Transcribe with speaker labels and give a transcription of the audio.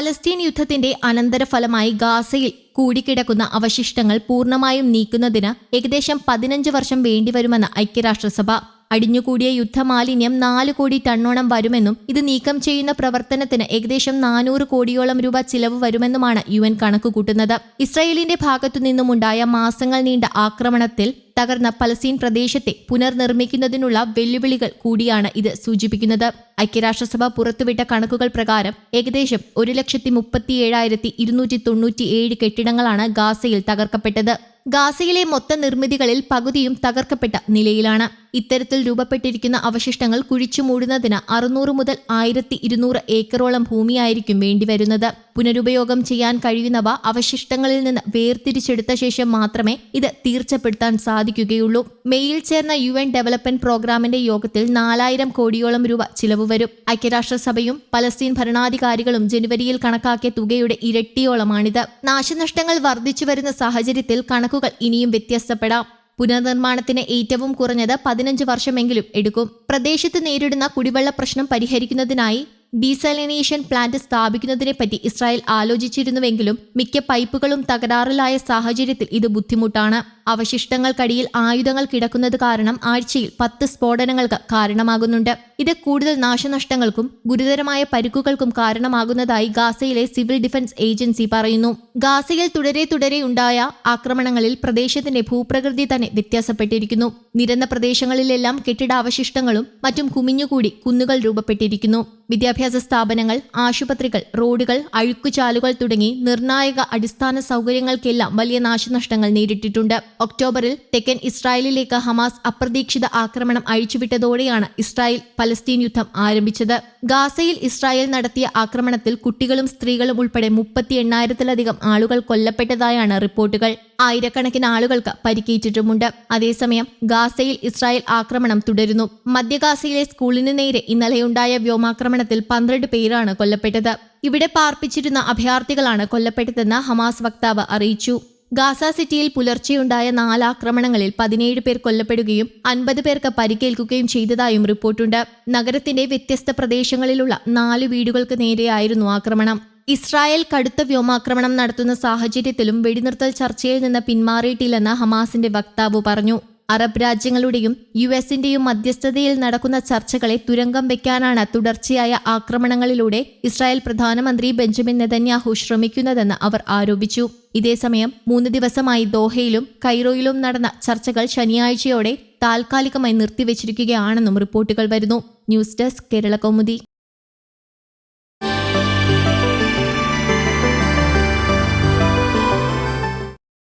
Speaker 1: Palestine യുദ്ധത്തിന്റെ അനന്തരഫലമായി ഗാസയിൽ കൂടിക്കിടക്കുന്ന അവശിഷ്ടങ്ങൾ പൂർണമായും നീക്കുന്നതിന് ഏകദേശം പതിനഞ്ച് വർഷം വേണ്ടിവരുമെന്ന് ഐക്യരാഷ്ട്രസഭ. അടിഞ്ഞുകൂടിയ യുദ്ധമാലിന്യം നാല് കോടി ടണ്ണോളം വരുമെന്നും ഇത് നീക്കം ചെയ്യുന്ന പ്രവർത്തനത്തിന് ഏകദേശം നാനൂറ് കോടിയോളം രൂപ ചിലവ് വരുമെന്നുമാണ് യു എൻ കണക്കുകൂട്ടുന്നത്. ഇസ്രയേലിന്റെ ഭാഗത്തുനിന്നുമുണ്ടായ മാസങ്ങൾ നീണ്ട ആക്രമണത്തിൽ തകർന്ന പലസ്തീൻ പ്രദേശത്തെ പുനർനിർമ്മിക്കുന്നതിനുള്ള വെല്ലുവിളികൾ കൂടിയാണ് ഇത് സൂചിപ്പിക്കുന്നത്. ഐക്യരാഷ്ട്രസഭ പുറത്തുവിട്ട കണക്കുകൾ പ്രകാരം ഏകദേശം ഒരു ലക്ഷത്തി മുപ്പത്തിയേഴായിരത്തി ഇരുന്നൂറ്റി തൊണ്ണൂറ്റി ഏഴ് കെട്ടിടങ്ങളാണ് ഗാസയിൽ തകർക്കപ്പെട്ടത്. ഗാസയിലെ മൊത്ത നിർമ്മിതികളിൽ പകുതിയും തകർക്കപ്പെട്ട നിലയിലാണ്. ഇത്തരത്തിൽ രൂപപ്പെട്ടിരിക്കുന്ന അവശിഷ്ടങ്ങൾ കുഴിച്ചു മൂടുന്നതിന് അറുന്നൂറ് മുതൽ ആയിരത്തി ഇരുന്നൂറ് ഏക്കറോളം ഭൂമിയായിരിക്കും വേണ്ടിവരുന്നത്. പുനരുപയോഗം ചെയ്യാൻ കഴിയുന്നവ അവശിഷ്ടങ്ങളിൽ നിന്ന് വേർതിരിച്ചെടുത്ത ശേഷം മാത്രമേ ഇത് തീർച്ചപ്പെടുത്താൻ സാധിക്കുകയുള്ളൂ. മെയിൽ ചേർന്ന യു എൻ ഡെവലപ്മെന്റ് പ്രോഗ്രാമിന്റെ യോഗത്തിൽ നാലായിരം കോടിയോളം രൂപ ചിലവ് വരും. ഐക്യരാഷ്ട്രസഭയും പലസ്തീൻ ഭരണാധികാരികളും ജനുവരിയിൽ കണക്കാക്കിയ തുകയുടെ ഇരട്ടിയോളമാണിത്. നാശനഷ്ടങ്ങൾ വർദ്ധിച്ചു വരുന്ന സാഹചര്യത്തിൽ കണക്കുകൾ ഇനിയും വ്യത്യസ്തപ്പെടാം. പുനർനിർമ്മാണത്തിന് ഏറ്റവും കുറഞ്ഞത് പതിനഞ്ച് വർഷമെങ്കിലും എടുക്കും. പ്രദേശത്ത് നേരിടുന്ന കുടിവെള്ള പ്രശ്നം പരിഹരിക്കുന്നതിനായി ഡീസലിനേഷൻ പ്ലാന്റ് സ്ഥാപിക്കുന്നതിനെപ്പറ്റി ഇസ്രായേൽ ആലോചിച്ചിരുന്നുവെങ്കിലും മിക്ക പൈപ്പുകളും തകരാറിലായ സാഹചര്യത്തിൽ ഇത് ബുദ്ധിമുട്ടാണ്. അവശിഷ്ടങ്ങൾക്കടിയിൽ ആയുധങ്ങൾ കിടക്കുന്നത് കാരണം ആഴ്ചയിൽ പത്ത് സ്ഫോടനങ്ങൾക്ക് കാരണമാകുന്നുണ്ട്. ഇത് കൂടുതൽ നാശനഷ്ടങ്ങൾക്കും ഗുരുതരമായ പരിക്കുകൾക്കും കാരണമാകുന്നതായി ഗാസയിലെ സിവിൽ ഡിഫൻസ് ഏജൻസി പറയുന്നു. ഗാസയിൽ തുടരെ തുടരെ ഉണ്ടായ ആക്രമണങ്ങളിൽ പ്രദേശത്തിന്റെ ഭൂപ്രകൃതി തന്നെ വ്യത്യാസപ്പെട്ടിരിക്കുന്നു. നിരന്ന പ്രദേശങ്ങളിലെല്ലാം കെട്ടിടാവശിഷ്ടങ്ങളും മറ്റും കുമിഞ്ഞുകൂടി കുന്നുകൾ രൂപപ്പെട്ടിരിക്കുന്നു. വിദ്യാഭ്യാസ സ്ഥാപനങ്ങൾ ആശുപത്രികൾ റോഡുകൾ അഴുക്കുചാലുകൾ തുടങ്ങി നിർണായക അടിസ്ഥാന സൗകര്യങ്ങൾക്കെല്ലാം വലിയ നാശനഷ്ടങ്ങൾ നേരിട്ടിട്ടുണ്ട്. ഒക്ടോബറിൽ തെക്കൻ ഇസ്രായേലിലേക്ക് ഹമാസ് അപ്രതീക്ഷിത ആക്രമണം അഴിച്ചുവിട്ടതോടെയാണ് ഇസ്രായേൽ പലസ്തീൻ യുദ്ധം ആരംഭിച്ചത്. ഗാസയിൽ ഇസ്രായേൽ നടത്തിയ ആക്രമണത്തിൽ കുട്ടികളും സ്ത്രീകളും ഉൾപ്പെടെ മുപ്പത്തി എണ്ണായിരത്തിലധികം ആളുകൾ കൊല്ലപ്പെട്ടതായാണ് റിപ്പോർട്ടുകൾ. ആയിരക്കണക്കിന് ആളുകൾക്ക് പരിക്കേറ്റിട്ടുമുണ്ട്. അതേസമയം ഗാസയിൽ ഇസ്രായേൽ ആക്രമണം തുടരുന്നു. മധ്യഗാസയിലെ സ്കൂളിന് നേരെ ഇന്നലെയുണ്ടായ വ്യോമാക്രമണത്തിൽ പന്ത്രണ്ട് പേരാണ് കൊല്ലപ്പെട്ടത്. ഇവിടെ പാർപ്പിച്ചിരുന്ന അഭയാർത്ഥികളാണ് കൊല്ലപ്പെട്ടതെന്ന് ഹമാസ് വക്താവ് അറിയിച്ചു. ഗാസ സിറ്റിയിൽ പുലർച്ചെയുണ്ടായ നാലാക്രമണങ്ങളിൽ പതിനേഴ് പേർ കൊല്ലപ്പെടുകയും അൻപത് പേർക്ക് പരിക്കേൽക്കുകയും ചെയ്തതായും റിപ്പോർട്ടുണ്ട്. നഗരത്തിന്റെ വ്യത്യസ്ത പ്രദേശങ്ങളിലുള്ള നാല് വീടുകൾക്ക് നേരെയായിരുന്നു ആക്രമണം. ഇസ്രായേൽ കടുത്ത വ്യോമാക്രമണം നടത്തുന്ന സാഹചര്യത്തിലും വെടിനിർത്തൽ ചർച്ചയിൽ നിന്ന് പിന്മാറിയിട്ടില്ലെന്ന് ഹമാസിന്റെ വക്താവ് പറഞ്ഞു. അറബ് രാജ്യങ്ങളുടെയും യു എസിന്റെയും മധ്യസ്ഥതയിൽ നടക്കുന്ന ചർച്ചകളെ തുരങ്കം വെക്കാനാണ് തുടർച്ചയായ ആക്രമണങ്ങളിലൂടെ ഇസ്രായേൽ പ്രധാനമന്ത്രി ബെഞ്ചമിൻ നെതന്യാഹു ശ്രമിക്കുന്നതെന്ന് അവർ ആരോപിച്ചു. ഇതേസമയം മൂന്ന് ദിവസമായി ദോഹയിലും കൈറോയിലും നടന്ന ചർച്ചകൾ ശനിയാഴ്ചയോടെ താൽക്കാലികമായി നിർത്തിവച്ചിരിക്കുകയാണെന്നും റിപ്പോർട്ടുകൾ വരുന്നു. News desk Kerala Kaumudi.